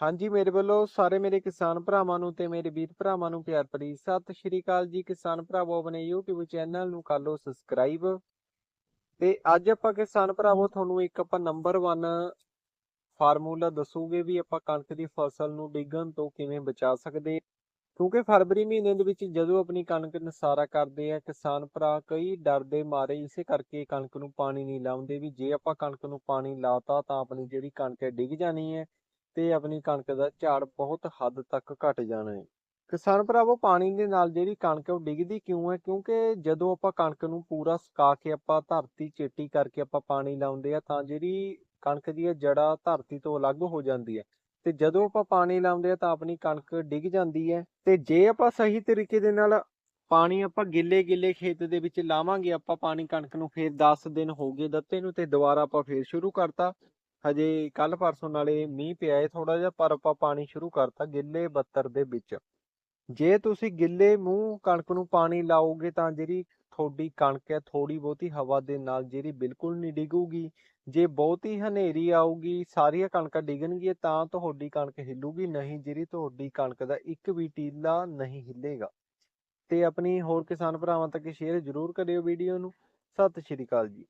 ਹਾਂਜੀ, ਮੇਰੇ ਵੱਲੋਂ ਸਾਰੇ ਮੇਰੇ ਕਿਸਾਨ ਭਰਾਵਾਂ ਨੂੰ ਤੇ ਮੇਰੇ ਵੀਰ ਭਰਾਵਾਂ ਨੂੰ ਪਿਆਰ ਭਰੀ ਸਤਿ ਸ਼੍ਰੀ ਅਕਾਲ ਜੀ। ਕਿਸਾਨ ਭਰਾਵੋ, ਆਪਣੇ YouTube ਚੈਨਲ ਨੂੰ ਕਰ ਲਓ ਸਬਸਕ੍ਰਾਈਬ ਤੇ ਅੱਜ ਆਪਾਂ ਕਿਸਾਨ ਭਰਾਵੋ, ਤੁਹਾਨੂੰ ਇੱਕ ਆਪਾਂ ਨੰਬਰ 1 ਫਾਰਮੂਲਾ ਦੱਸੂਗੇ ਵੀ ਆਪਾਂ ਕਣਕ ਦੀ ਫਸਲ ਨੂੰ ਡਿੱਗਣ ਤੋਂ ਕਿਵੇਂ ਬਚਾ ਸਕਦੇ ਕਿਉਂਕਿ ਫਰਵਰੀ ਮਹੀਨੇ ਦੇ ਵਿੱਚ ਜਦੋਂ ਆਪਣੀ ਕਣਕ ਨਸਾਰਾ ਕਰਦੇ ਆ, ਕਿਸਾਨ ਭਰਾ ਕਈ ਡਰਦੇ ਮਾਰੇ, ਇਸੇ ਕਰਕੇ ਕਣਕ ਨੂੰ ਪਾਣੀ ਨਹੀਂ ਲਾਉਂਦੇ ਵੀ ਜੇ ਆਪਾਂ ਕਣਕ ਨੂੰ ਪਾਣੀ ਲਾਤਾ ਤਾਂ ਆਪਣੀ ਜਿਹੜੀ ਕਣਕ ਹੈ ਡਿੱਗ ਜਾਣੀ ਹੈ। ਤੇ ਆਪਣੀ ਕਣਕ ਦਾ ਝਾੜ ਬਹੁਤ ਹੱਦ ਤੱਕ ਘਟ ਜਾਣਾ ਹੈ ਕਿਸਾਨ ਭਰਾਵੋ, ਪਾਣੀ ਦੇ ਨਾਲ ਜਿਹੜੀ ਕਣਕ ਉਹ ਡਿੱਗਦੀ ਕਿਉਂ ਹੈ ਕਿਉਂਕਿ ਜਦੋਂ ਆਪਾਂ ਕਣਕ ਨੂੰ ਪੂਰਾ ਸੁਕਾ ਕੇ ਆਪਾਂ ਧਰਤੀ ਚੇਟੀ ਕਰਕੇ ਆਪਾਂ ਪਾਣੀ ਲਾਉਂਦੇ ਆ, ਤਾਂ ਜਿਹੜੀ ਕਣਕ ਦੀ ਜੜਾ ਧਰਤੀ ਤੋਂ ਅਲੱਗ ਹੋ ਜਾਂਦੀ ਹੈ ਤੇ ਜਦੋਂ ਆਪਾਂ ਪਾਣੀ ਲਾਉਂਦੇ ਆ, ਤਾਂ ਆਪਣੀ ਕਣਕ ਡਿੱਗ ਜਾਂਦੀ ਹੈ ਤੇ ਜੇ ਆਪਾਂ ਸਹੀ ਤਰੀਕੇ ਦੇ ਨਾਲ ਪਾਣੀ ਆਪਾਂ ਗਿੱਲੇ ਗਿੱਲੇ ਖੇਤ ਦੇ ਵਿੱਚ ਲਾਵਾਂਗੇ, ਆਪਾਂ ਪਾਣੀ ਕਣਕ ਨੂੰ ਫੇਰ 10 ਦਿਨ ਹੋ ਗਏ, ਦਿੱਤੇ ਨੂੰ, ਤੇ ਦੁਬਾਰਾ ਆਪਾਂ ਫੇਰ ਸ਼ੁਰੂ ਕਰਤਾ। ਹਜੇ ਕੱਲ ਪਰਸੋਂ ਨਾਲੇ ਮੀਂਹ ਪਿਆ ਹੈ ਥੋੜਾ ਜਿਹਾ, ਪਰ ਆਪਾਂ ਪਾਣੀ ਸ਼ੁਰੂ ਕਰਤਾ ਗਿੱਲੇ ਬੱਤਰ ਦੇ ਵਿੱਚ। ਜੇ ਤੁਸੀਂ ਗਿੱਲੇ ਮੂੰਹ ਕਣਕ ਨੂੰ ਪਾਣੀ ਲਾਓਗੇ ਤਾਂ ਜਿਹੜੀ ਤੁਹਾਡੀ ਕਣਕ ਹੈ ਥੋੜੀ ਬਹੁਤੀ ਹਵਾ ਦੇ ਨਾਲ ਜਿਹੜੀ ਬਿਲਕੁਲ ਨਹੀਂ ਡਿੱਗੂਗੀ। ਜੇ ਬਹੁਤੀ ਹਨੇਰੀ ਆਊਗੀ, ਸਾਰੀਆਂ ਕਣਕਾਂ ਡਿੱਗਣਗੀਆਂ, ਤਾਂ ਤੁਹਾਡੀ ਕਣਕ ਹਿੱਲੂਗੀ, ਨਹੀਂ ਜਿਹੜੀ ਤੁਹਾਡੀ ਕਣਕ ਦਾ ਇੱਕ ਵੀ ਟੀਲਾ ਨਹੀਂ ਹਿੱਲੇਗਾ। ਤੇ ਆਪਣੀ ਹੋਰ ਕਿਸਾਨ ਭਰਾਵਾਂ ਤੱਕ ਸ਼ੇਅਰ ਜ਼ਰੂਰ ਕਰਿਓ ਵੀਡੀਓ ਨੂੰ। ਸਤਿ ਸ਼੍ਰੀ ਅਕਾਲ ਜੀ।